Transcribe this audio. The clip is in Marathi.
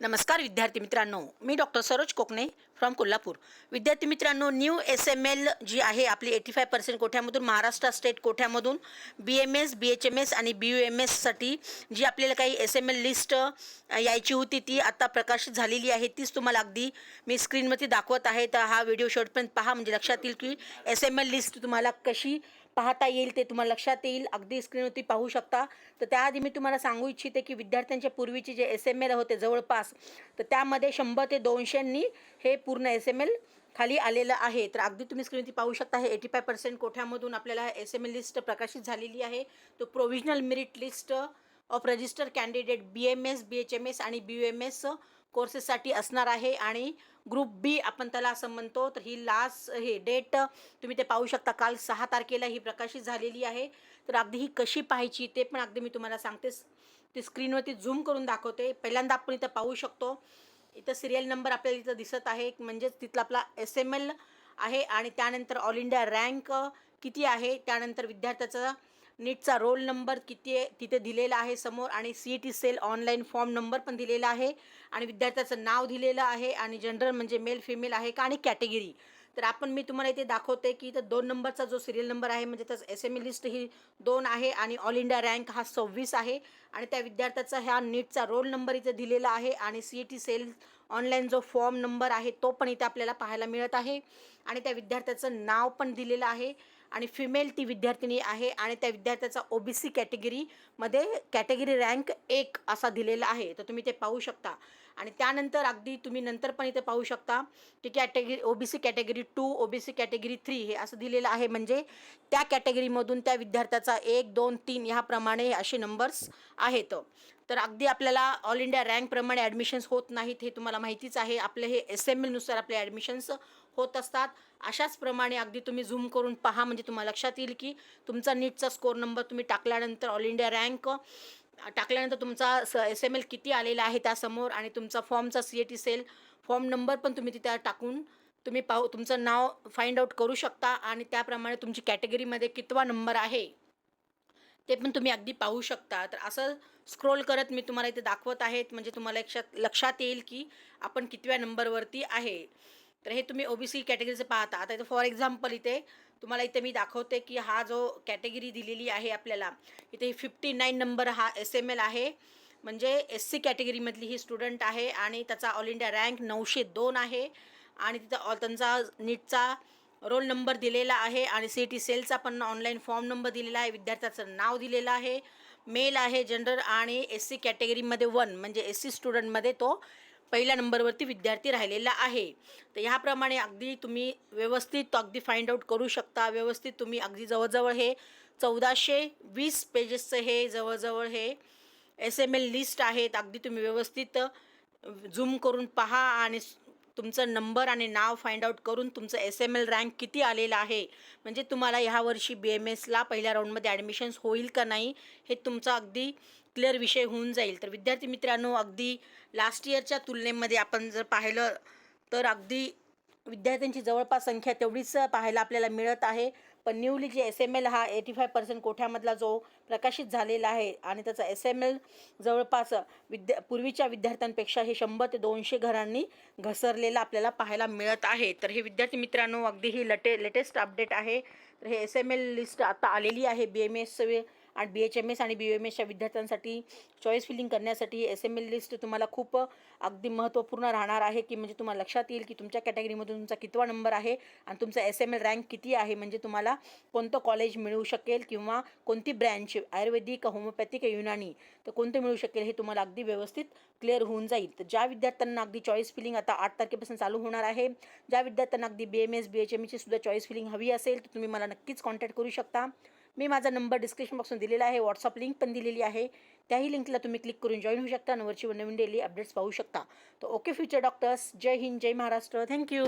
नमस्कार विद्यार्थी मित्रांनो. मी डॉक्टर सरोज कोकणे फ्रॉम कोल्हापूर. विद्यार्थी मित्रांनो न्यू एस एम एल जी आहे आपली एटी फाय पर्सेंट कोठ्यामधून Maharashtra state कोठ्यामधून B M S B H M S आणि बी यू एम एससाठी जी आपल्याला काही एस एम एल लिस्ट यायची होती ती आता प्रकाशित झालेली आहे तीच तुम्हाला अगदी मी स्क्रीनवरती दाखवत आहे. तर हा व्हिडिओ शेवटपर्यंत पहा म्हणजे लक्षात येईल की एस एम एल लिस्ट तुम्हाला कशी पाहता येईल ते तुम्हाला लक्षात येईल. अगदी स्क्रीनवरती पाहू शकता. तर त्याआधी मी तुम्हाला सांगू इच्छिते की विद्यार्थ्यांच्या पूर्वीचे जे एस एम एल होते जवळपास तर त्यामध्ये शंभर ते दोनशेंनी हे पूर्ण एस एम एल खाली आलेलं आहे. तर अगदी तुम्ही स्क्रीनवरती पाहू शकता हे एटी फाय पर्सेंट कोठ्यामधून आपल्याला एस एम एल लिस्ट प्रकाशित झालेली आहे. तो provisional merit list of register candidate B M S B H M S आणि बी यू एम एस कोर्सेससाठी असणार आहे आणि ग्रुप बी आपण त्याला असं म्हणतो तर ही लास्ट हे डेट तुम्ही ते पाहू शकता. काल सहा तारखेला ही प्रकाशित झालेली आहे. तर अगदी ही कशी पाहायची ते पण अगदी मी तुम्हाला सांगते. ती स्क्रीनवरती झूम करून दाखवते. पहिल्यांदा आपण इथं पाहू शकतो. इथं सिरियल नंबर आपल्याला इथं दिसत आहे. म्हणजेच तिथला आपला एस एम एल आहे आणि त्यानंतर ऑल इंडिया रँक किती आहे? त्यानंतर विद्यार्थ्याचं नीटचा रोल नंबर किती आहे तिथे दिलेला आहे समोर आणि C E T cell online form number पण दिलेला आहे आणि विद्यार्थ्याचं नाव दिलेलं आहे आणि जनरल म्हणजे मेल फिमेल आहे का आणि कॅटेगरी. तर आपण मी तुम्हाला इथे दाखवते की इथं दोन नंबरचा जो सिरियल नंबर आहे म्हणजे त्याचं एस एम ई लिस्ट ही दोन आहे आणि ऑल इंडिया रँक हा सव्वीस आहे आणि त्या विद्यार्थ्याचा ह्या नीटचा रोल नंबर इथे दिलेला आहे आणि C E T cell online जो फॉर्म नंबर आहे तो पण इथे आपल्याला पाहायला मिळत आहे आणि त्या विद्यार्थ्याचं नाव पण दिलेलं आहे आणि फिमेल ती विद्यार्थिनी आहे आणि त्या विद्यार्थ्याचा ओ बी सी कॅटेगरीमध्ये कॅटेगरी रँक एक असा दिलेला आहे. तर तुम्ही ते पाहू शकता. आणि त्यानंतर अगदी तुम्ही नंतर पण इथे पाहू शकता की category O B C category two O B C category three हे असं दिलेलं आहे. म्हणजे त्या कॅटेगरीमधून त्या विद्यार्थ्याचा एक दोन तीन ह्याप्रमाणे असे नंबर्स आहेत. तर अगदी आपल्याला ऑल इंडिया रँकप्रमाणे ॲडमिशन्स होत नाहीत हे तुम्हाला माहितीच आहे. आपले हे एस एम एलनुसार आपले ॲडमिशन्स होत असतात. अशाच प्रमाणे अगदी तुम्ही झूम करून पहा म्हणजे तुम्हाला लक्षात येईल की तुमचा नीटचा स्कोर नंबर तुम्ही टाकल्यानंतर ऑल इंडिया रँक टाकल्यानंतर तुमचा स एस एम एल किती आलेला आहे त्यासमोर आणि तुमचा फॉर्मचा C A T cell form number पण तुम्ही तिथे टाकून तुम्ही पाहू तुमचं नाव फाइंड आउट करू शकता आणि त्याप्रमाणे तुमची कॅटेगरीमध्ये कितवा नंबर आहे ते पण तुम्ही अगदी पाहू शकता. तर असं स्क्रोल करत मी तुम्हाला इथे दाखवत आहेत म्हणजे तुम्हाला लक्षात लक्षात येईल की आपण कितव्या नंबरवरती आहे. तर हे तुम्ही ओ बी सी कॅटेगरीचं पाहता. आता इथं फॉर एक्झाम्पल इथे तुम्हाला इथे मी दाखवते की हा जो कॅटेगरी दिलेली आहे आपल्याला इथे फिफ्टी नाईन नंबर हा एस एम एल आहे. म्हणजे एस सी कॅटेगरीमधली ही स्टुडंट आहे आणि त्याचा ऑल इंडिया रँक नऊशे दोन आहे. आणि तिथं ऑल त्यांचा नीटचा रोल नंबर दिलेला आहे आणि सी टी सेलचा पण ऑनलाईन फॉर्म नंबर दिलेला आहे. विद्यार्थ्याचं नाव दिलेलं आहे. मेल आहे जनरल आणि एस सी कॅटेगरीमध्ये वन म्हणजे एस सी स्टुडंटमध्ये तो पहिल्या नंबरवरती विद्यार्थी राहिलेला आहे. तर ह्याप्रमाणे अगदी तुम्ही व्यवस्थित अगदी फाइंड आउट करू शकता. व्यवस्थित तुम्ही अगदी जवळजवळ हे चौदाशे वीस पेजेसचं हे जवळजवळ हे एस एम एल लिस्ट आहेत. अगदी तुम्ही व्यवस्थित झूम करून पहा आणि तुमचं नंबर आणि नाव फाइंड आउट करून तुमचं एस एम एल रँक किती आलेलं आहे? म्हणजे तुम्हाला ह्या वर्षी बी एम एसला पहिल्या राऊंडमध्ये ॲडमिशन्स होईल का नाही हे तुमचा अगदी क्लिअर विषय होऊन जाईल. तर विद्यार्थी मित्रांनो अगदी लास्ट इयरच्या तुलनेमध्ये आपण जर पाहिलं तर अगदी विद्यार्थ्यांची जवळपास संख्या तेवढीच पाहायला आपल्याला मिळत आहे. पण न्यूली जे एस एम एल हा एटी फाय पर्सेंट कोठ्यामधला जो प्रकाशित झालेला आहे आणि त्याचा एस एम एल जवळपास विद्या पूर्वीच्या विद्यार्थ्यांपेक्षा हे शंभर ते दोनशे घरांनी घसरलेलं आपल्याला पाहायला मिळत आहे. तर हे विद्यार्थी मित्रांनो अगदी ही लटे लेटेस्ट अपडेट आहे. तर हे एस एम एल लिस्ट आता आलेली आहे. बी एम एस आणि बी एच एम एस आणि बी एम एसच्या विद्यार्थ्यांसाठी चॉईस फिलिंग करण्यासाठी एस एम एल लिस्ट तुम्हाला खूप अगदी महत्त्वपूर्ण राहणार आहे की म्हणजे तुम्हाला लक्षात येईल की तुमच्या कॅटेगरीमधून तुमचा कितवा नंबर आहे आणि तुमचा एस एम एल रँक किती आहे म्हणजे तुम्हाला कोणतं कॉलेज मिळू शकेल किंवा कोणती ब्रँच आयुर्वेदिक होमोपॅथिक युनानी तर कोणतं मिळू शकेल हे तुम्हाला अगदी व्यवस्थित क्लिअर होऊन जाईल. तर ज्या विद्यार्थ्यांना अगदी चॉईस फिलिंग आता आठ तारखेपासून चालू होणार आहे ज्या विद्यार्थ्यांना अगदी B M S B H M एची सुद्धा चॉईस फिलिंग हवी असेल तर तुम्ही मला नक्कीच कॉन्टॅक्ट करू शकता. मी माझा नंबर डिस्क्रिप्शन बॉक्समध्ये दिलेला आहे व्हॉट्सअप लिंक पण दिलेली आहे. त्याही लिंकला तुम्ही क्लिक करून जॉईन होऊ शकता आणि वरची नवीन डेली अपडेट्स पाहू शकता. तर ओके फ्युचर डॉक्टर्स जय हिंद जय महाराष्ट्र. Thank you